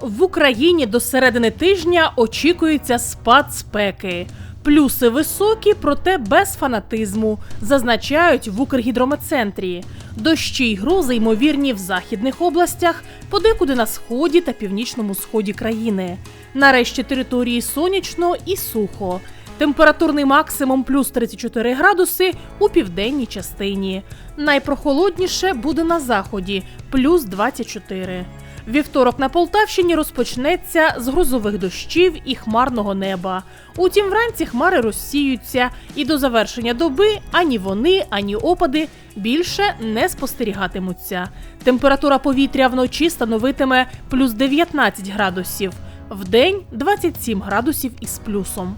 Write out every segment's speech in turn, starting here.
В Україні до середини тижня очікується спад спеки. Плюси високі, проте без фанатизму, зазначають в Укргідрометцентрі. Дощі й грози ймовірні в західних областях, подекуди на сході та північному сході країни. Нарешті території сонячно і сухо. Температурний максимум плюс 34 градуси у південній частині. Найпрохолодніше буде на заході плюс 24. Вівторок на Полтавщині розпочнеться з грозових дощів і хмарного неба. Утім, вранці хмари розсіються, і до завершення доби ані вони, ані опади більше не спостерігатимуться. Температура повітря вночі становитиме плюс 19 градусів, вдень 27 градусів із плюсом.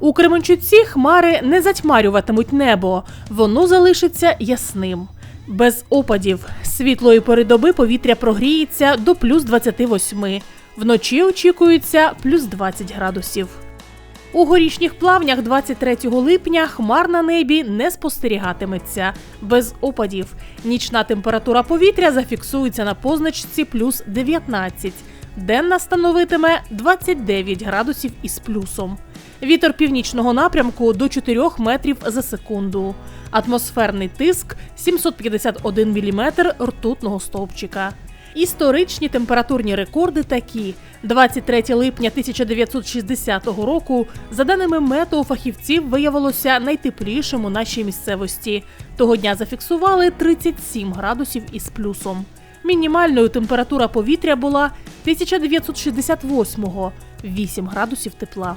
У Кременчуці хмари не затьмарюватимуть небо, воно залишиться ясним. Без опадів світлої пори доби повітря прогріється до плюс 28. Вночі очікується плюс 20 градусів. У горішніх плавнях 23 липня хмар на небі не спостерігатиметься без опадів. Нічна температура повітря зафіксується на позначці плюс 19. Денна становитиме 29 градусів із плюсом. Вітер північного напрямку до 4 метрів за секунду. Атмосферний тиск 751 мм ртутного стовпчика. Історичні температурні рекорди такі: 23 липня 1960 року, за даними метеофахівців, виявилося найтеплішим у нашій місцевості. Того дня зафіксували 37 градусів із плюсом. Мінімальною температура повітря була 1968-го – 8 градусів тепла.